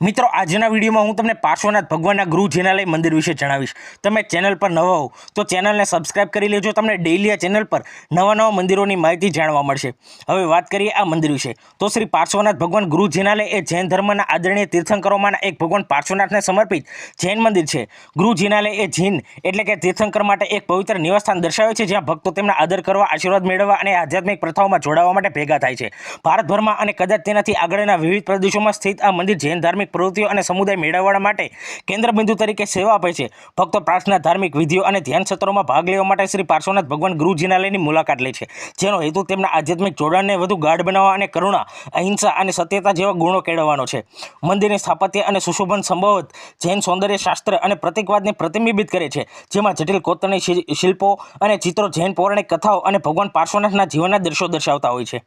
મિત્રો, આજના વિડીયોમાં હું તમને પાર્શ્વનાથ ભગવાનના ગૃહ જિનાલય મંદિર વિશે જણાવીશ. તમે ચેનલ પર નવા હો તો ચેનલને સબસ્ક્રાઇબ કરી લેજો. તમને ડેઇલી આ ચેનલ પર નવા નવા મંદિરોની માહિતી જાણવા મળશે. હવે વાત કરીએ આ મંદિર વિશે. તો શ્રી પાર્શ્વનાથ ભગવાન ગૃહ જિનાલય એ જૈન ધર્મના આદરણીય તીર્થંકરોમાંના એક ભગવાન પાર્શ્વનાથને સમર્પિત જૈન મંદિર છે. ગૃહ જિનાલય એ જૈન એટલે કે તીર્થંકર માટે એક પવિત્ર નિવાસસ્થાન દર્શાવે છે, જ્યાં ભક્તો તેમના આદર કરવા, આશીર્વાદ મેળવવા અને આધ્યાત્મિક પ્રથાઓમાં જોડાવા માટે ભેગા થાય છે. ભારતભરમાં અને કદાચ તેનાથી આગળના વિવિધ પ્રદેશોમાં સ્થિત આ મંદિર જૈન ધાર્મિક પ્રવૃત્તિઓ અને સમુદાય મેળવવા માટે કેન્દ્રબિંદુ તરીકે સેવા આપે છે. ભક્તો પ્રાર્થના, ધાર્મિક વિધિઓ અને ધ્યાન સત્રોમાં ભાગ લેવા માટે શ્રી પાર્શ્વનાથ ભગવાન ગૃહ મુલાકાત લે છે. જેનો હેતુ તેમના આધ્યાત્મિક જોડાણને વધુ ગાઢ બનાવવા અને કરુણા, અહિંસા અને સત્યતા જેવા ગુણો કેળવવાનો છે. મંદિરની સ્થાપત્ય અને સુશોભન સંભવત જૈન સૌંદર્ય શાસ્ત્ર અને પ્રતિકવાદને પ્રતિબિંબિત કરે છે. જેમાં જટિલ કોતરણી શિલ્પો અને ચિત્રો જૈન પૌરાણિક કથાઓ અને ભગવાન પાર્શ્વનાથના જીવનના દ્રશ્યો દર્શાવતા હોય છે.